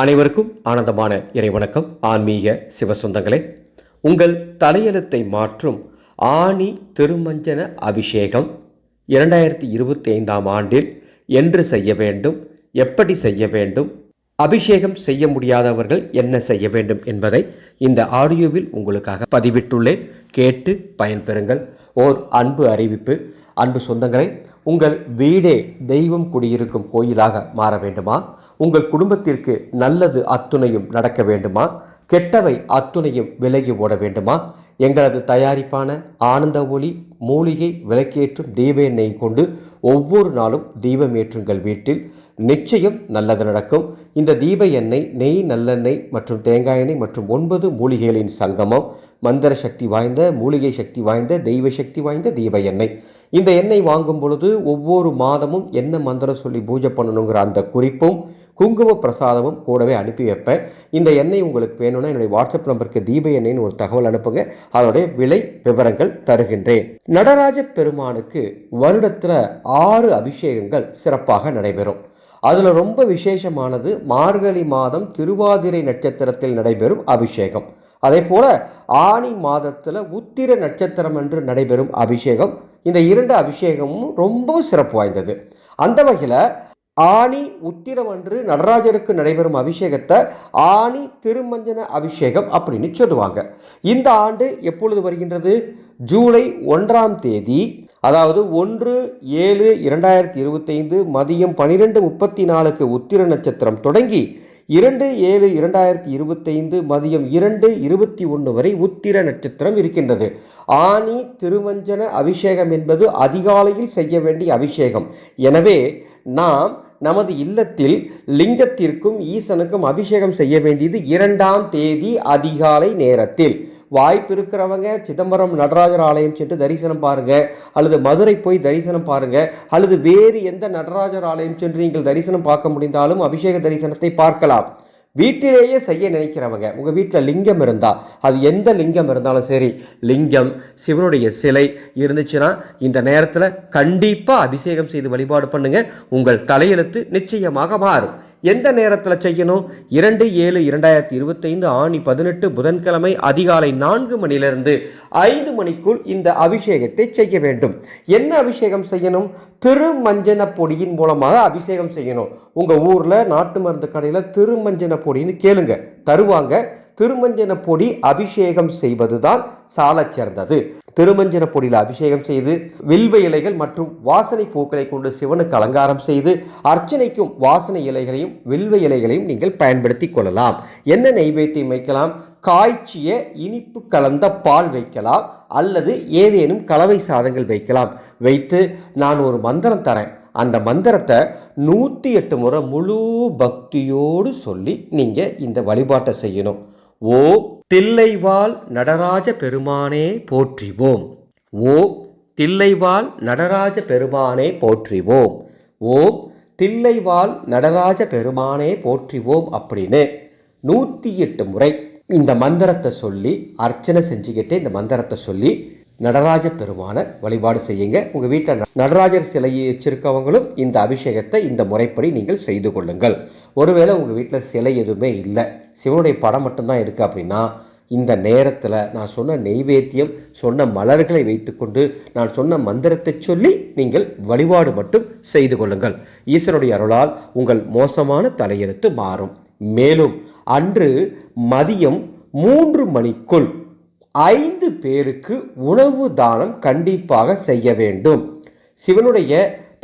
அனைவருக்கும் ஆனந்தமான இறைவணக்கம் ஆன்மீக சிவசுந்தங்களே உங்கள் தலையெழுத்தை மாற்றும் ஆணி திருமஞ்சன அபிஷேகம் இரண்டாயிரத்தி இருபத்தி ஐந்தாம் ஆண்டில் என்று செய்ய வேண்டும் எப்படி செய்ய வேண்டும் அபிஷேகம் செய்ய முடியாதவர்கள் என்ன செய்ய வேண்டும் என்பதை இந்த ஆடியோவில் உங்களுக்காக பதிவிட்டுள்ளேன். கேட்டு பயன்பெறுங்கள். ஓர் அன்பு அறிவிப்பு. அன்பு சொந்தங்களை உங்கள் வீடே தெய்வம் குடியிருக்கும் கோயிலாக மாற வேண்டுமா? உங்கள் குடும்பத்திற்கு நல்லது அத்துணையும் நடக்க வேண்டுமா? கெட்டவை அத்துணையும் விலகி ஓட வேண்டுமா? எங்களது தயாரிப்பான ஆனந்த ஒளி மூலிகை விளக்கேற்றும் தீப எண்ணெய் கொண்டு ஒவ்வொரு நாளும் தீபம் ஏற்றுங்கள் வீட்டில். நிச்சயம் நல்லது நடக்கும். இந்த தீப எண்ணெய் நெய் நல்லெண்ணெய் மற்றும் தேங்காய் எண்ணெய் மற்றும் ஒன்பது மூலிகைகளின் சங்கமம். மந்திர சக்தி வாய்ந்த மூலிகை சக்தி வாய்ந்த தெய்வ சக்தி வாய்ந்த தீப எண்ணெய். இந்த எண்ணெய் வாங்கும் பொழுது ஒவ்வொரு மாதமும் என்ன மந்திரம் சொல்லி பூஜை பண்ணணுங்கிற அந்த குறிப்பும் குங்கும பிரசாதமும் கூடவே அனுப்பி வைப்பேன். இந்த எண்ணெய் உங்களுக்கு வேணும்னா என்னுடைய வாட்ஸ்அப் நம்பருக்கு தீப எண்ணெய்னு ஒரு தகவல் அனுப்புங்க. அதனுடைய விலை விவரங்கள் தருகின்றேன். நடராஜ பெருமானுக்கு வருடத்தில் ஆறு அபிஷேகங்கள் சிறப்பாக நடைபெறும். அதில் ரொம்ப விசேஷமானது மார்கழி மாதம் திருவாதிரை நட்சத்திரத்தில் நடைபெறும் அபிஷேகம். அதே போல ஆணி மாதத்தில் உத்திர நட்சத்திரம் என்று நடைபெறும் அபிஷேகம் இந்த இரண்டு அபிஷேகமும் ரொம்பவும் சிறப்பு வாய்ந்தது. அந்த வகையில் ஆணி உத்திரம் அன்று நடராஜருக்கு நடைபெறும் அபிஷேகத்தை ஆணி திருமஞ்சன அபிஷேகம் அப்படின்னு சொல்லுவாங்க. இந்த ஆண்டு எப்பொழுது வருகின்றது? ஜூலை ஒன்றாம் தேதி அதாவது ஒன்று ஏழு இரண்டாயிரத்தி இருபத்தைந்து மதியம் பனிரெண்டு முப்பத்தி நாலுக்கு உத்திர நட்சத்திரம் தொடங்கி இரண்டு ஏழு இரண்டாயிரத்தி இருபத்தைந்து மதியம் இரண்டு இருபத்தி ஒன்று வரை உத்திர நட்சத்திரம் இருக்கின்றது. ஆணி திருமஞ்சன அபிஷேகம் என்பது அதிகாலையில் செய்ய வேண்டிய அபிஷேகம். எனவே நாம் நமது இல்லத்தில் லிங்கத்திற்கும் ஈசனுக்கும் அபிஷேகம் செய்ய வேண்டியது இரண்டாம் தேதி அதிகாலை நேரத்தில். வாய்ப்பு இருக்கிறவங்க சிதம்பரம் நடராஜர் ஆலயம் சென்று தரிசனம் பாருங்கள் அல்லது மதுரை போய் தரிசனம் பாருங்கள் அல்லது வேறு எந்த நடராஜர் ஆலயம் சென்று நீங்கள் தரிசனம் பார்க்க முடிந்தாலும் அபிஷேக தரிசனத்தை பார்க்கலாம். வீட்டிலேயே செய்ய நினைக்கிறவங்க உங்கள் வீட்டில் லிங்கம் இருந்தால் அது எந்த லிங்கம் இருந்தாலும் சரி லிங்கம் சிவனுடைய சிலை இருந்துச்சுன்னா இந்த நேரத்தில் கண்டிப்பாக அபிஷேகம் செய்து வழிபாடு பண்ணுங்கள் உங்கள் தலையெழுத்து நிச்சயமாக மாறும். எந்த நேரத்தில் செய்யணும்? இரண்டு ஏழு இரண்டாயிரத்தி இருபத்தைந்து ஆணி பதினெட்டு புதன்கிழமை அதிகாலை நான்கு மணிலிருந்து ஐந்து மணிக்குள் இந்த அபிஷேகத்தை செய்ய வேண்டும். என்ன அபிஷேகம் செய்யணும்? திருமஞ்சன பொடியின் மூலமாக அபிஷேகம் செய்யணும். உங்கள் ஊரில் நாட்டு மருந்து கடையில் திருமஞ்சன பொடின்னு கேளுங்க. தருவாங்க. திருமஞ்சன பொடி அபிஷேகம் செய்வதுதான் சாலச் சிறந்தது. திருமஞ்சன பொடியில் அபிஷேகம் செய்து வில்வ இலைகள் மற்றும் வாசனை பூக்களை கொண்டு சிவனுக்கு அலங்காரம் செய்து அர்ச்சனைக்கும் வாசனை இலைகளையும் வில்வ இலைகளையும் நீங்கள் பயன்படுத்தி கொள்ளலாம். என்ன நெய்வேத்தியம் வைக்கலாம்? காய்ச்சிய இனிப்பு கலந்த பால் வைக்கலாம் அல்லது ஏதேனும் கலவை சாதங்கள் வைக்கலாம். வைத்து நான் ஒரு மந்திரம் தரேன். அந்த மந்திரத்தை நூற்றி எட்டு முறை முழு பக்தியோடு சொல்லி நீங்கள் இந்த வழிபாட்டை செய்யணும். ஓ தில்லைவாள் நடராஜ பெருமானே போற்றிவோம். ஓ தில்லைவாள் நடராஜ பெருமானே போற்றிவோம். ஓ தில்லைவாள் நடராஜ பெருமானே போற்றிவோம் அப்படின்னு நூற்றி எட்டு முறை இந்த மந்திரத்தை சொல்லி அர்ச்சனை செஞ்சுக்கிட்டு இந்த மந்திரத்தை சொல்லி நடராஜ பெருமான வழிபாடு செய்யுங்க. உங்கள் வீட்டில் நடராஜர் சிலையை வச்சிருக்கவங்களும் இந்த அபிஷேகத்தை இந்த முறைப்படி நீங்கள் செய்து கொள்ளுங்கள். ஒருவேளை உங்கள் வீட்டில் சிலை எதுவுமே இல்லை. சிவனுடைய படம் மட்டும்தான் இருக்குது அப்படின்னா இந்த நேரத்தில் நான் சொன்ன நெய்வேத்தியம் சொன்ன மலர்களை வைத்துக்கொண்டு நான் சொன்ன மந்திரத்தை சொல்லி நீங்கள் வழிபாடு மட்டும் செய்து கொள்ளுங்கள். ஈஸ்வருடைய அருளால் உங்கள் மோசமான தலையெழுத்து மாறும். மேலும் அன்று மதியம் மூன்று மணிக்குள் ஐந்து பேருக்கு உணவு தானம் கண்டிப்பாக செய்ய வேண்டும். சிவனுடைய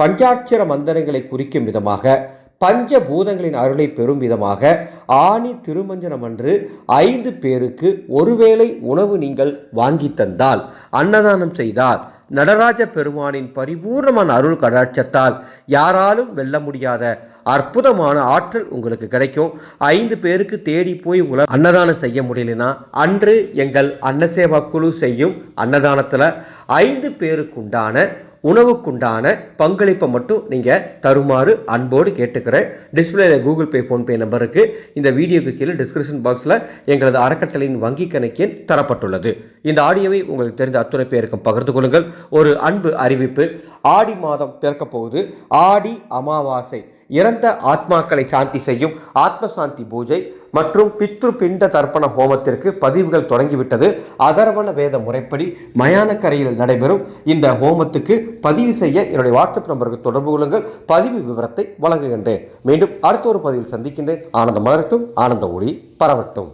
பஞ்சாட்சர மந்திரங்களை குறிக்கும் விதமாக பஞ்சபூதங்களின் அருளை பெறும் விதமாக ஆணி திருமஞ்சனம் அன்று ஐந்து பேருக்கு ஒருவேளை உணவு நீங்கள் வாங்கி தந்தால் அன்னதானம் செய்தால் நடராஜ பெருமானின் பரிபூர்ணமான அருள் கடாட்சத்தால் யாராலும் வெல்ல முடியாத அற்புதமான ஆற்றல் உங்களுக்கு கிடைக்கும். ஐந்து பேருக்கு தேடி போய் உங்களை அன்னதானம் செய்ய முடியலனா அன்று எங்கள் அன்னசேவா குழு செய்யும் அன்னதானத்தில் ஐந்து பேருக்குண்டான உணவுக்குண்டான பங்களிப்பை மட்டும் நீங்கள் தருமாறு அன்போடு கேட்டுக்கிறேன். டிஸ்பிளேல கூகுள் பே ஃபோன்பே நம்பருக்கு இந்த வீடியோக்கு கீழே டிஸ்கிரிப்ஷன் பாக்ஸில் எங்களது அறக்கட்டளையின் வங்கி கணக்கின் தரப்பட்டுள்ளது. இந்த ஆடியோவை உங்களுக்கு தெரிந்த அத்துணை பேருக்கும் பகிர்ந்து கொள்ளுங்கள். ஒரு அன்பு அறிவிப்பு. ஆடி மாதம் பிறக்கப்போகுது ஆடி அமாவாசை. இறந்த ஆத்மாக்களை சாந்தி செய்யும் ஆத்ம சாந்தி பூஜை மற்றும் பித்ரு பிண்ட தர்ப்பண ஹோமத்திற்கு பதிவுகள் தொடங்கிவிட்டது. அதர்வண வேத முறைப்படி மயானக்கரையில் நடைபெறும் இந்த ஹோமத்துக்கு பதிவு செய்ய என்னுடைய வாட்ஸ்அப் நம்பருக்கு தொடர்பு கொள்ளுங்கள். பதிவு விவரத்தை வழங்குகின்றேன். மீண்டும் அடுத்த ஒரு பதிவில் சந்திக்கின்றேன். ஆனந்த மலரட்டும். ஆனந்த ஒளி பரவட்டும்.